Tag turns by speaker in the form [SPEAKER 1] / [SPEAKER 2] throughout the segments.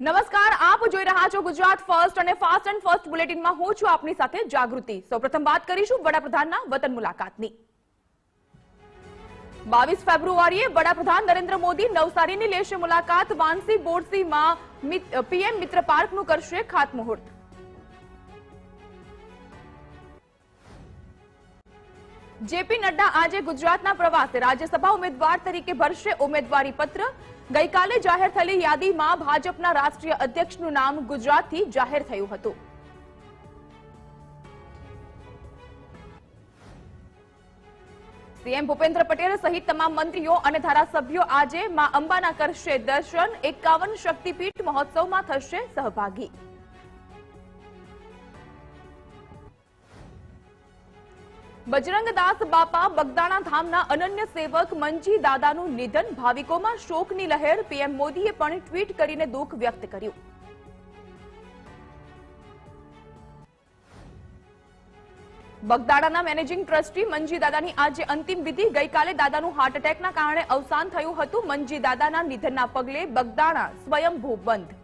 [SPEAKER 1] નમસ્કાર, આપ જોઈ રહ્યા છો ગુજરાત ફર્સ્ટ અને ફાસ્ટ એન્ડ ફર્સ્ટ બુલેટિનમાં હું છું આપની સાથે જાગૃતિ. સૌપ્રથમ વાત કરીશું વડાપ્રધાનના વતન મુલાકાતની. બાવીસ ફેબ્રુઆરીએ વડાપ્રધાન નરેન્દ્ર મોદી નવસારીની લેશે મુલાકાત. વાંસી બોરસીમાં પીએમ મિત્ર પાર્કનું કરશે ખાતમુહૂર્ત. જેપી નડ્ડા આજે ગુજરાતના પ્રવાસે રાજ્યસભા ઉમેદવાર તરીકે ભરશે ઉમેદવારી પત્ર. ગઈકાલે જાહેર થયેલી યાદીમાં ભાજપના રાષ્ટ્રીય અધ્યક્ષનું નામ ગુજરાતથી જાહેર થયું હતું. સીએમ ભૂપેન્દ્ર પટેલ સહિત તમામ મંત્રીઓ અને ધારાસભ્યો આજે માં અંબાના કરશે દર્શન. એકાવન શક્તિપીઠ મહોત્સવમાં થશે સહભાગી. બજરંગદાસ બાપા બગદાણા ધામના અનન્ય સેવક મંજી દાદાનું નિધન ભાવિકોમાં શોકની લહેર, પીએમ મોદીએ પણ ટ્વીટ કરીને દુઃખ વ્યક્ત કર્યું. બગદાણાના મેનેજિંગ ટ્રસ્ટી મંજી દાદાની આજે અંતિમ વિધિ. ગઈકાલે દાદાનું હાર્ટ એટેકના કારણે અવસાન થયું હતું. મંજી દાદાના નિધનના પગલે બગદાણા સ્વયંભૂ બંધ.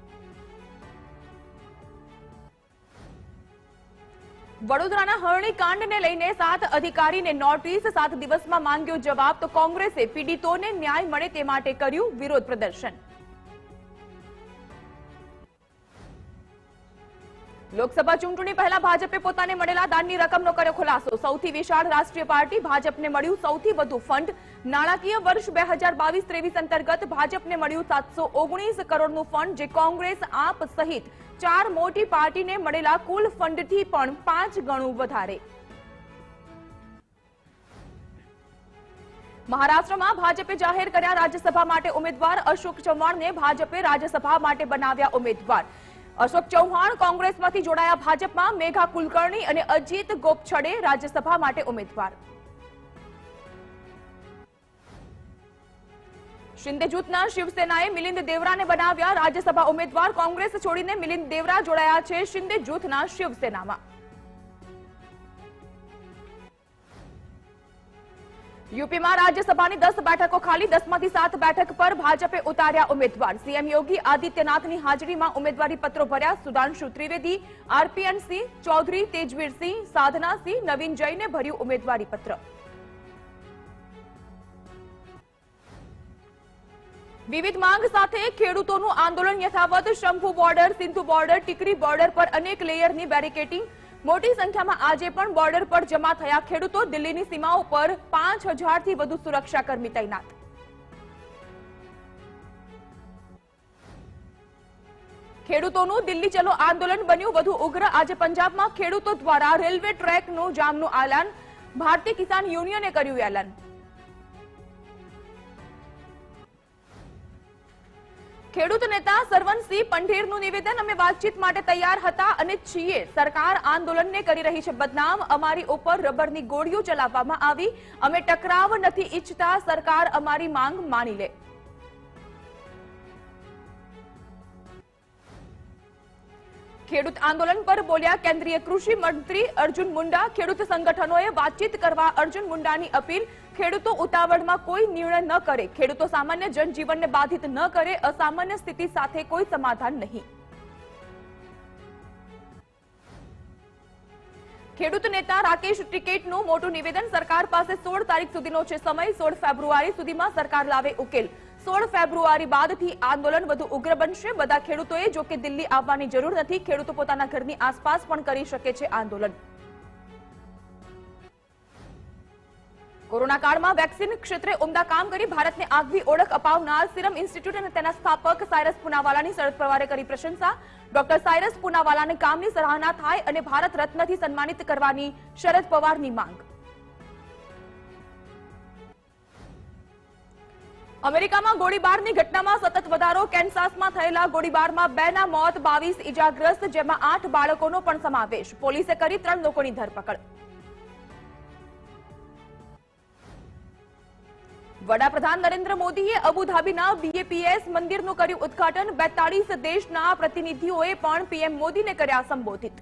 [SPEAKER 1] વડોદરાના હરણી કાંડને લઈને સાત અધિકારીને નોટિસ, સાત દિવસમાં માંગ્યો જવાબ. તો કોંગ્રેસે પીડિતોને ન્યાય મળે તે માટે કર્યું વિરોધ પ્રદર્શન. લોકસભા ચૂંટણી પહેલા ભાજપે પોતાને મળેલા દાનની રકમનો કર્યો ખુલાસો. સૌથી વિશાળ રાષ્ટ્રીય પાર્ટી ભાજપને મળ્યું. સૌથી વધુ ફંડ નાણાકીય વર્ષ બે હજાર અંતર્ગત ભાજપને મળ્યું સાતસો ઓગણીસ કરોડનું ફંડ, જે કોંગ્રેસ, આપ સહિત ચાર મોટી પાર્ટીને મળેલા કુલ ફંડથી પણ પાંચ ગણું વધારે. મહારાષ્ટ્રમાં ભાજપે જાહેર કર્યા રાજ્યસભા માટે ઉમેદવાર. અશોક ચૌહાણને ભાજપે રાજ્યસભા માટે બનાવ્યા ઉમેદવાર. અશોક ચૌહાણ કોંગ્રેસમાંથી જોડાયા ભાજપમાં મેઘા કુલકર્ણી અને અજીત ગોપછડે રાજ્યસભા માટે ઉમેદવાર. શિંદે જૂથના શિવસેનાએ મિલિંદ દેવરાને બનાવ્યા રાજ્યસભા ઉમેદવાર. કોંગ્રેસ છોડીને મિલિંદ દેવરા જોડાયા છે શિંદે જૂથના શિવસેનામાં. યુપીમાં રાજ્યસભાની દસ બેઠકો ખાલી, દસમાંથી સાત બેઠક પર ભાજપે ઉતાર્યા ઉમેદવાર. સીએમ યોગી આદિત્યનાથની હાજરીમાં ઉમેદવારી પત્રો ભર્યા સુધાંશુ ત્રિવેદી આરપીએન સિંહ ચૌધરી તેજવીરસિંહ, સાધના નવીન જૈને ભર્યું ઉમેદવારી પત્ર. વિવિધ માંગ સાથે ખેડૂતોનું આંદોલન યથાવત. Shambhu border, Sindhu border, Tikri border પર અનેક લેયરની બેરિકેટિંગ મોટી સંખ્યામાં આજે પણ બોર્ડર પર જમા થયા ખેડૂતો દિલ્હીની સીમાઓ પર પાંચ હજારથી વધુ સુરક્ષાકર્મી તૈનાત. ખેડૂતોનું દિલ્હી ચલો આંદોલન બન્યું વધુ ઉગ્ર. આજે પંજાબમાં ખેડૂતો દ્વારા રેલવે ટ્રેકનું જામનું એલાન. ભારતીય કિસાન યુનિયને કર્યું એલાન. ખેડૂત નેતા સરવનસિંહ પંઢેરનું નિવેદન અમે વાતચીત માટે તૈયાર હતા અને છીએ. સરકાર આંદોલનને કરી રહી છે. બદનામ અમારી ઉપર રબરની ગોળીઓ ચલાવવામાં આવી. અમે ટકરાવ નથી ઈચ્છતા. સરકાર અમારી માંગ માની લે. ખેડૂત આંદોલન પર બોલ્યા કેન્દ્રીય કૃષિ મંત્રી અર્જુન મુંડા. ખેડૂત સંગઠનોએ વાતચીત કરવા અર્જુન મુંડાની અપીલ. ખેડૂતો ઉતાવળમાં કોઈ નિર્ણય ન કરે. ખેડૂતો સામાન્ય જનજીવનને બાધિત ન કરે. અસામાન્ય સ્થિતિ સાથે કોઈ સમાધાન નહીં. ખેડૂત નેતા રાકેશ ટિકેટનું મોટું નિવેદન સરકાર પાસે સોળ તારીખ સુધીનો છે સમય. સોળ ફેબ્રુઆરી સુધીમાં સરકાર લાવે ઉકેલ. સોળ ફેબ્રુઆરી બાદથી આંદોલન વધુ ઉગ્ર બનશે. બધા ખેડૂતોએ જો કે દિલ્હી આવવાની જરૂર નથી, ખેડૂતો પોતાના ઘરની આસપાસ પણ કરી શકે છે આંદોલન. કોરોના કાળમાં વેક્સિન ક્ષેત્રે ઉમદા કામ કરી ભારતને આગવી ઓળખ અપાવનાર સિરમ ઇન્સ્ટિટ્યૂટ અને તેના સ્થાપક સાયરસ પુનાવાલાની શરદ પવારે કરી પ્રશંસા. ડોક્ટર સાયરસ પુનાવાલાને કામની સરાહના થાય અને ભારત રત્નથી સન્માનિત કરવાની શરદ પવારની માંગ. અમેરિકામાં ગોળીબારની ઘટનામાં સતત વધારો, કેન્સાસમાં થયેલા ગોળીબારમાં બેના મોત, બાવીસ ઇજાગ્રસ્ત જેમાં આઠ બાળકોનો પણ સમાવેશ. પોલીસે કરી ત્રણ લોકોની ધરપકડ. વડાપ્રધાન નરેન્દ્ર મોદીએ અબુધાબીના બીએપીએસ મંદિરનું કર્યું ઉદઘાટન. બેતાળીસ દેશના પ્રતિનિધિઓએ પણ પીએમ મોદીને કર્યા સંબોધિત.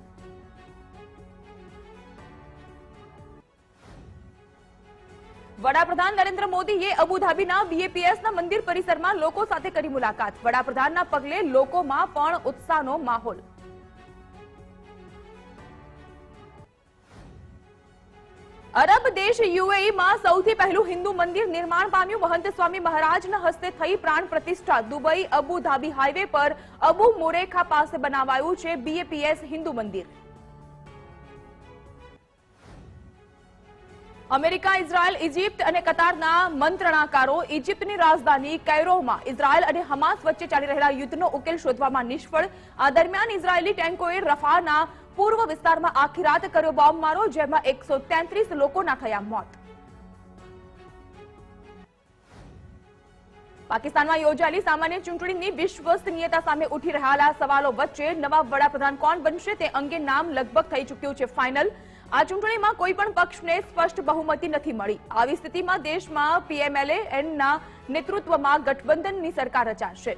[SPEAKER 1] વડાપ્રધાન નરેન્દ્ર મોદીએ અબુધાબીના બીએપીએસના મંદિર પરિસરમાં લોકો સાથે કરી મુલાકાત. વડાપ્રધાનના પગલે લોકોમાં પણ ઉત્સાહનો માહોલ. અરબ દેશ યુએઈમાં સૌથી પહેલું હિન્દુ મંદિર નિર્માણ પામ્યું. મહંત સ્વામી મહારાજના હસ્તે થઈ પ્રાણ પ્રતિષ્ઠા. દુબઈ અબુધાબી હાઈવે પર અબુ મોરેખા પાસે બનાવાયું છે બીએપીએસ હિન્દુ મંદિર. અમેરિકા, ઇઝરાયલ ઇજિપ્ત અને કતારના મંત્રણાકારો ઇજિપ્તની રાજધાની કૈરોમાં ઇઝરાયલ અને હમાસ વચ્ચે ચાલી રહેલા યુદ્ધનો ઉકેલ શોધવામાં નિષ્ફળ. આ દરમિયાન ઇઝરાયેલી ટેન્કોએ રફાના પૂર્વ વિસ્તારમાં આખી રાત કર્યો બોમ્બમારો, જેમાં એકસો લોકોના થયા મોત. પાકિસ્તાનમાં યોજાયેલી સામાન્ય ચૂંટણીની વિશ્વસનીયતા સામે ઉઠી રહેલા સવાલો વચ્ચે નવા વડાપ્રધાન કોણ બનશે તે અંગે નામ લગભગ થઈ ચૂક્યું છે ફાઇનલ. આ ચૂંટણીમાં કોઈ પણ પક્ષને સ્પષ્ટ બહુમતી નથી મળી. આવી સ્થિતિમાં દેશમાં પીએમએલએ ના નેતૃત્વમાં ગઠબંધનની સરકાર રચાશે.